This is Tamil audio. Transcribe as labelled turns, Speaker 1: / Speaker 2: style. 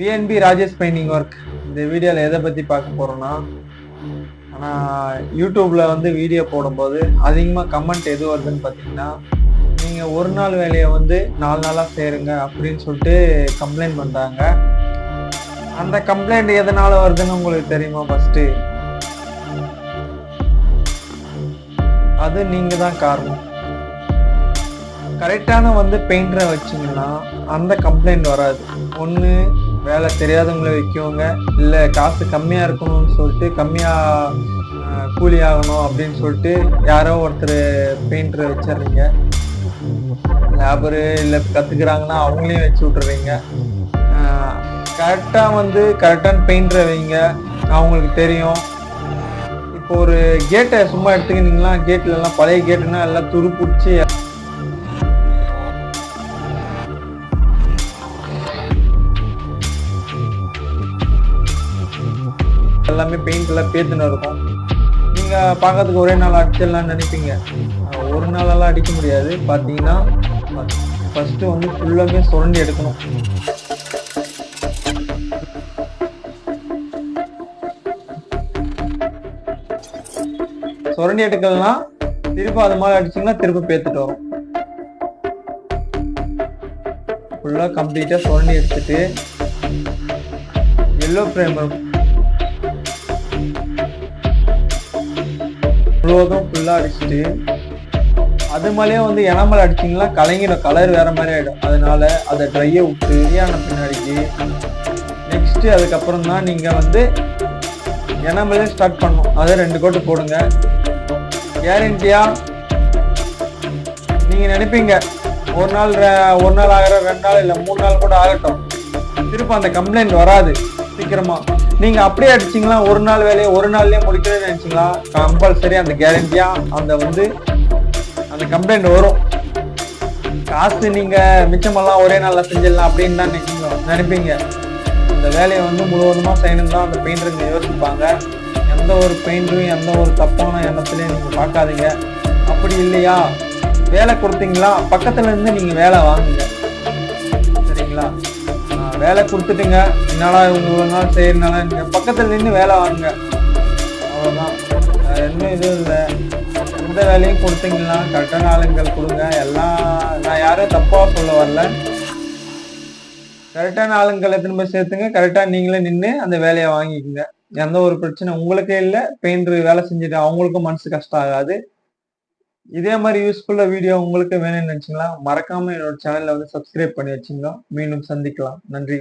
Speaker 1: விஎன்பி ராஜேஷ் பெயிண்டிங் ஒர்க் இந்த வீடியோவில் எதை பற்றி பார்க்க போகிறோன்னா ஆனால் யூடியூப்பில் வந்து வீடியோ போடும்போது அதிகமாக கமெண்ட் எது வருதுன்னு பார்த்தீங்கன்னா நீங்கள் ஒரு நாள் வேலையை வந்து நாலு நாளாக சேருங்க அப்படின்னு சொல்லிட்டு கம்ப்ளைண்ட் பண்ணுறாங்க அந்த கம்ப்ளைண்ட் எதனால் வருதுன்னு உங்களுக்கு தெரியுமா ஃபஸ்ட்டு அது நீங்கள் தான் காரணம். கரெக்டான வந்து பெயிண்டரை வச்சிங்கன்னா அந்த கம்ப்ளைண்ட் வராது. ஒன்று வேலை தெரியாதவங்களை வைக்கவங்க இல்லை காசு கம்மியாக இருக்கணும்னு சொல்லிட்டு கம்மியாக கூலி ஆகணும் அப்படின்னு சொல்லிட்டு யாரோ ஒருத்தர் பெயிண்டரை வச்சிடுறீங்க. லேபரு இல்லை கற்றுக்குறாங்கன்னா அவங்களையும் வச்சு விட்டுறீங்க கரெக்டாக வந்து கரெக்டான பெயிண்டரை வைங்க. அவங்களுக்கு தெரியும். இப்போ ஒரு கேட்டை சும்மா எடுத்துக்கினீங்களா கேட்ல எல்லாம் பழைய கேட்டுனா எல்லாம் துரு பிடிச்சி எல்லாமே பெயிண்ட் பேத்துன்னு இருக்கும். நீங்க பார்க்கறதுக்கு ஒரே நாள் அடிச்சிடலாம்னு நினைப்பீங்க. ஒரு நாளெல்லாம் அடிக்க முடியாது. பார்த்தீங்கன்னா ஃபர்ஸ்ட் வந்து ஃபுல்லாமே சுரண்டி எடுக்கணும். சுரண்டி எடுக்கலாம் திரும்ப அது மாதிரி அடிச்சிங்கன்னா திரும்ப பேத்துட்டு வரும். ஃபுல்லாக கம்ப்ளீட்டாக சுரண்டி எடுத்துட்டு எல்லோ ஃப்ரேம் க்ளோதும் ஃபுல்லாக அடிச்சுட்டு அது மேலேயே வந்து எனாமல் அடிச்சிங்கன்னா கலங்கிடும் கலர் வேறு மாதிரி ஆகிடும் அதனால அதை ட்ரையை விட்டு ஆன பின்னாடிக்கு நெக்ஸ்ட்டு அதுக்கப்புறம் தான் நீங்கள் வந்து எனாமலே ஸ்டார்ட் பண்ணும் அதை ரெண்டு கோட்டு போடுங்க. கேரண்டியா நீங்கள் நினைப்பீங்க ஒரு நாள் ரெ- ஒரு நாள் ஆகிற ரெண்டு நாள் இல்லை மூணு நாள் கூட ஆகட்டும். திரும்ப அந்த கம்ப்ளைண்ட் வராது. சீக்கிரமாக நீங்க அப்படியே அடிச்சீங்களா? ஒரு நாள் வேலையை ஒரு நாள்லயே முடிக்கணும்னு நினைச்சீங்களா? கம்பல்சரி அந்த கேரண்டியா அந்த வந்து அந்த கம்ப்ளைண்ட் வரும். காசு நீங்க மிச்சமெல்லாம் ஒரே நாள்ல செஞ்சிடலாம் அப்படின்னு தான் நினைப்பீங்க. நினைப்பீங்க. இந்த வேலையை வந்து முழுவதுமா செய்யணும் தான் அந்த பெயிண்டருங்க யோசிப்பாங்க. எந்த ஒரு பெயிண்டரும் எந்த ஒரு தப்பான எண்ணத்துலையும் நீங்கள் பார்க்காதீங்க. அப்படி இல்லையா? வேலை கொடுத்தீங்களா? பக்கத்துல இருந்து நீங்க வேலை வாங்குங்க. வேலை கொடுத்துட்டுங்க. என்னடா இவங்க இவ்வளவு நாள் செய்யறதுனால நின்று வேலை வாங்குங்க. அவ்வளோதான் வேற இதுவும் இல்லை. எந்த வேலையும் கொடுத்தீங்கன்னா கரெக்டான ஆளுங்கள் கொடுங்க. எல்லாம் நான் யாரும் தப்பாக சொல்ல வரல. கரெக்டான ஆளுங்களை திரும்ப சேர்த்துங்க. கரெக்டாக நீங்களே நின்று அந்த வேலையை வாங்கிக்கோங்க. எந்த ஒரு பிரச்சனை உங்களுக்கே இல்லை. பெயிண்டர் வேலை செஞ்சுட்டு அவங்களுக்கும் மனசு கஷ்டம் ஆகாது. இதே மாதிரி யூஸ்ஃபுல்லா வீடியோ உங்களுக்கு வேணும்னு நினைச்சீங்களா? மறக்காம என்னோட சேனல்ல வந்து சப்ஸ்கிரைப் பண்ணி வச்சுங்க மீண்டும் சந்திக்கலாம். நன்றி.